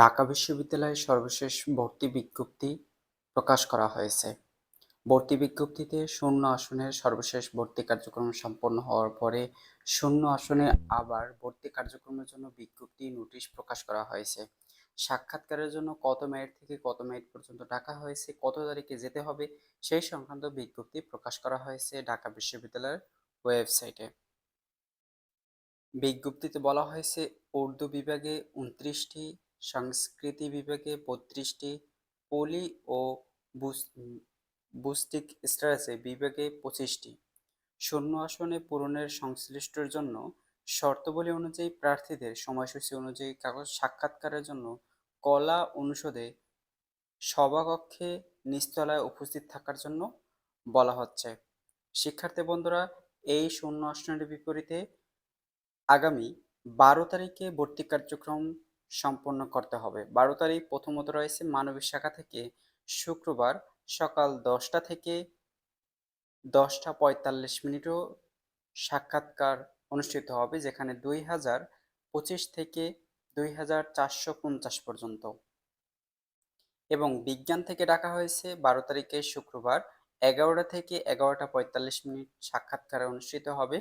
ঢাকা বিশ্ববিদ্যালয়ের সর্বশেষ ভর্তি বিজ্ঞপ্তি প্রকাশ করা হয়েছে। ভর্তি বিজ্ঞপ্তিতে শূন্য আসনের সর্বশেষ ভর্তি কার্যক্রম সম্পন্ন হওয়ার পরে শূন্য আসনে আবার ভর্তি কার্যক্রমের জন্য বিজ্ঞপ্তি নোটিশ প্রকাশ করা হয়েছে। সাক্ষাৎকারের জন্য কত মেরিট থেকে কত মেরিট পর্যন্ত ডাকা হয়েছে, কত তারিখে যেতে হবে সেই সংক্রান্ত বিজ্ঞপ্তি প্রকাশ করা হয়েছে ঢাকা বিশ্ববিদ্যালয়ের ওয়েবসাইটে। বিজ্ঞপ্তিতে বলা হয়েছে, উর্দু বিভাগে উনত্রিশটি সংস্কৃতি বিভাগে বত্রিশটি পলি ও বুস্টিক স্টারাসে বিভাগে পঁচিশটি। শূন্য আসনে পূরণের সংশ্লিষ্টর জন্য শর্তাবলী অনুযায়ী প্রার্থীদের সময়সূচি অনুযায়ী কাগজ সাক্ষাৎকারের জন্য কলা অনুষদে সভাকক্ষে নিচতলায় উপস্থিত থাকার জন্য বলা হচ্ছে। শিক্ষার্থী বন্ধুরা, এই শূন্য আসনের বিপরীতে আগামী বারো তারিখে ভর্তি কার্যক্রম সম্পন্ন করতে হবে। বারো তারিখ প্রথমত রয়েছে মানবিক শাখা থেকে শুক্রবার সকাল দশটা থেকে দশটা পঁয়তাল্লিশ মিনিটও সাক্ষাৎকার অনুষ্ঠিত হবে, যেখানে দুই হাজার পঁচিশ থেকে দুই হাজার চারশো পঞ্চাশ পর্যন্ত। এবং বিজ্ঞান থেকে ডাকা হয়েছে বারো তারিখে শুক্রবার এগারোটা থেকে এগারোটা পঁয়তাল্লিশ মিনিট সাক্ষাৎকার অনুষ্ঠিত হবে,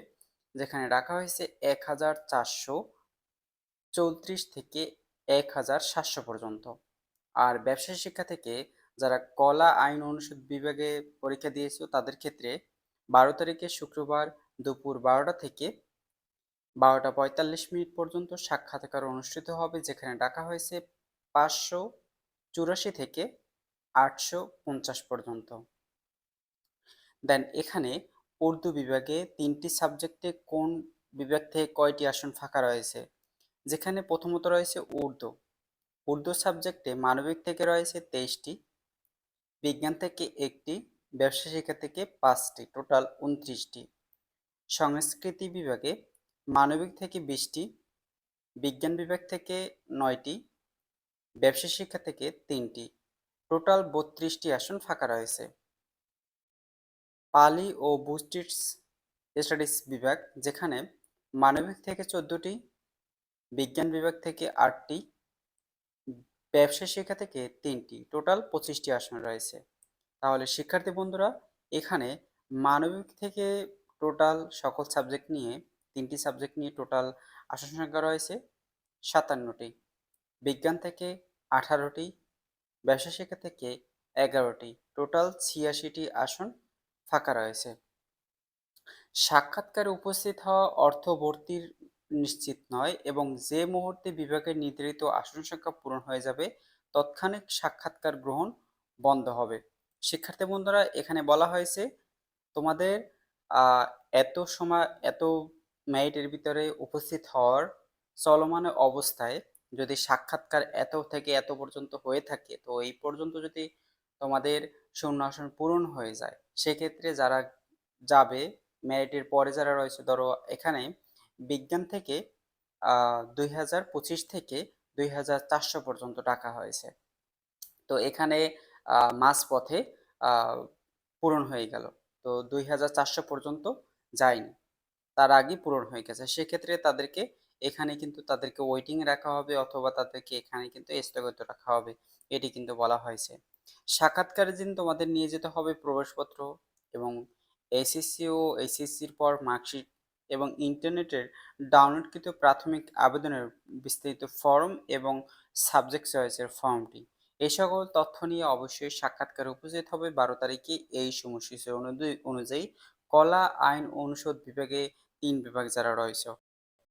যেখানে রাখা হয়েছে এক হাজার চারশো চৌত্রিশ থেকে এক হাজার সাতশো পর্যন্ত। আর ব্যবসায়ী শিক্ষা থেকে যারা কলা, আইন, অনুষদ বিভাগে পরীক্ষা দিয়েছে তাদের ক্ষেত্রে বারো তারিখে শুক্রবার দুপুর বারোটা থেকে বারোটা পঁয়তাল্লিশ মিনিট পর্যন্ত সাক্ষাৎকার অনুষ্ঠিত হবে, যেখানে ডাকা হয়েছে পাঁচশো চুরাশি থেকে আটশো পঞ্চাশ পর্যন্ত। দেন এখানে উর্দু বিভাগে তিনটি সাবজেক্টে কোন বিভাগ থেকে কয়টি আসন ফাঁকা রয়েছে? যেখানে প্রথমত রয়েছে উর্দু। উর্দু সাবজেক্টে মানবিক থেকে রয়েছে তেইশটি, বিজ্ঞান থেকে একটি, ব্যবসা শিক্ষা থেকে পাঁচটি, টোটাল উনত্রিশটি। সংস্কৃতি বিভাগে মানবিক থেকে বিশটি, বিজ্ঞান বিভাগ থেকে নয়টি, ব্যবসা শিক্ষা থেকে তিনটি। টোটাল বত্রিশটি আসন ফাঁকা রয়েছে। পালি ও বুস্টিটস স্টাডিজ বিভাগ, যেখানে মানবিক থেকে চোদ্দটি বিজ্ঞান বিভাগ থেকে আটটি, ব্যবসা শিক্ষা থেকে তিনটি। টোটাল পঁচিশটি আসন রয়েছে। তাহলে শিক্ষার্থী বন্ধুরা, এখানে মানবিক থেকে টোটাল সকল সাবজেক্ট নিয়ে তিনটি সাবজেক্ট নিয়ে টোটাল আসন সংখ্যা রয়েছে সাতান্নটি। বিজ্ঞান থেকে আঠারোটি, ব্যবসা শিক্ষা থেকে এগারোটি। টোটাল ছিয়াশিটি আসন ফাঁকা রয়েছে। সাক্ষাৎকারে উপস্থিত হওয়া অর্থ ভর্তির নিশ্চিত নয় এবং যে মুহূর্তে বিভাগের নির্ধারিত আসন সংখ্যা পূরণ হয়ে যাবে, তৎক্ষণিক সাক্ষাৎকার গ্রহণ বন্ধ হবে। শিক্ষার্থী বন্ধুরা, এখানে বলা হয়েছে, তোমাদের এত সময়, এত মেরিটের ভিতরে উপস্থিত হওয়ার চলমান অবস্থায় যদি সাক্ষাৎকার এত থেকে এত পর্যন্ত হয়ে থাকে, তো এই পর্যন্ত যদি তোমাদের শূন্য আসন পূরণ হয়ে যায়, সেক্ষেত্রে যারা যাবে মেরিটের পরে যারা রয়েছে, ধরো এখানে বিজ্ঞান থেকে দুই হাজার পঁচিশ থেকে দুই হাজার চারশো পর্যন্ত টাকা হয়েছে। তো এখানে মাঝ পথে পূরণ হয়ে গেল। তো দুই হাজার চারশো পর্যন্ত যায়নি। তার আগে পূরণ হয়ে গেছে। সেক্ষেত্রে তাদেরকে এখানে কিন্তু তাদেরকে ওয়েটিং রাখা হবে অথবা তাদেরকে এখানে কিন্তু স্থগিত রাখা হবে। এটি কিন্তু বলা হয়েছে। সাক্ষাৎকারের দিন তোমাদের নিয়ে যেতে হবে প্রবেশপত্র এবং এসএসসি ও এসএসসির পর মার্কশিট এবং ইন্টারনেটের ডাউনলোডকৃত প্রাথমিক আবেদনের বিস্তারিত ফর্ম এবং সাবজেক্ট চয়েসের ফর্মটি। এই সকল তথ্য নিয়ে অবশ্যই সাক্ষাৎকার উপস্থিত হবে বারো তারিখে এই সময়সূচি অনুযায়ী। কলা, আইন, অনুষদ বিভাগে তিন বিভাগ যারা রয়েছে।